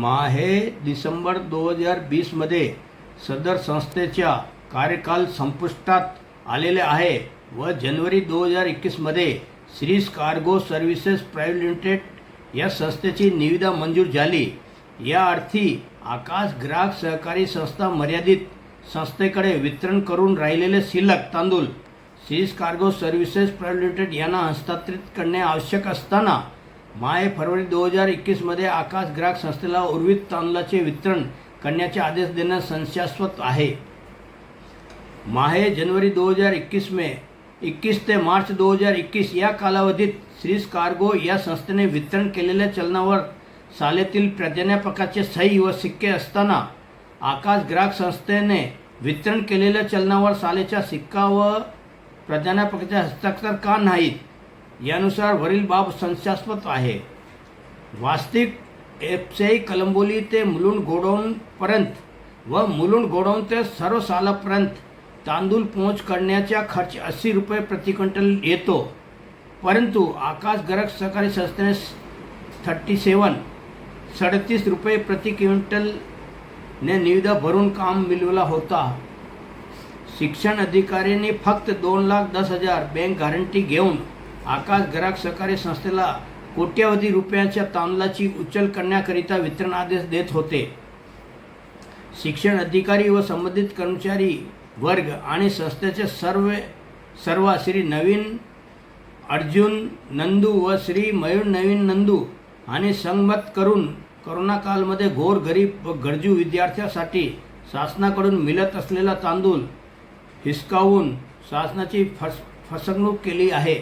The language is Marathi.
माहे डिसेंबर दोन हजार वीसमध्ये सदर संस्थेच्या कार्यकाल संपुष्टात आलेले आहे व जानेवारी दोन हजार एकवीसमध्ये Shrees cargo services private limited या संस्थेची निविदा मंजूर झाली. या अर्थी आकाश ग्राहक सहकारी संस्था मर्यादित संस्थेकडे वितरण करून राहिलेले शिल्लक तांदूळ Shrees cargo services private limited यांना हस्तांतरित करणे आवश्यक असताना माहे फरवरी दोन हजार एकवीसमध्ये आकाश ग्राहक संस्थेला उर्वित तांदळाचे वितरण करण्याचे आदेश देणं संशयास्पद आहे. माहे जनवरी दो हजार इक्कीस में इक्कीस ते मार्च दो हजार इक्कीस या कालावधीत श्रीस कार्गो या संस्थेने वितरण केलेल्या चलनावर सालेतील प्राध्यापकाचे सही व सिक्के असताना आकाश ग्राहक संस्थेने वितरण केलेल्या चलनावर सालेचा सिक्का व प्राध्यापकाचे हस्ताक्षर का नाहीत? यानुसार वरील बाब संशयास्पद आहे. वास्तविक एपसेई कलंबोली ते मुलुंड गोडाऊनपर्यंत व मुलुंड गोडाऊन ते सर्व सालापर्यंत तांदूळ पोहोच करण्याचा खर्च अस्सी रुपये प्रति क्विंटल येतो. परंतु आकाश ग्राहक सहकारी संस्थेने थर्टी सेवन सडतीस रुपये प्रति क्विंटलने निविदा भरून काम मिळवला होता. शिक्षण अधिकाऱ्यांनी फक्त दोन लाख दस हजार बँक गॅरंटी घेऊन आकाश ग्राहक सहकारी संस्थेला कोट्यावधी रुपयांच्या तांदळाची उचल करण्याकरिता वितरण आदेश देत होते. शिक्षण अधिकारी व संबंधित कर्मचारी वर्ग आणि संस्थेचे सर्व सर्व श्री नवीन अर्जुन नंदू व श्री मयूर नवीन नंदू आणि संगमत करून करोना कालमध्ये घोर गरीब व गरजू विद्यार्थ्यांसाठी शासनाकडून मिळत असलेला तांदूळ हिसकावून शासनाची फस फसवणूक केली आहे.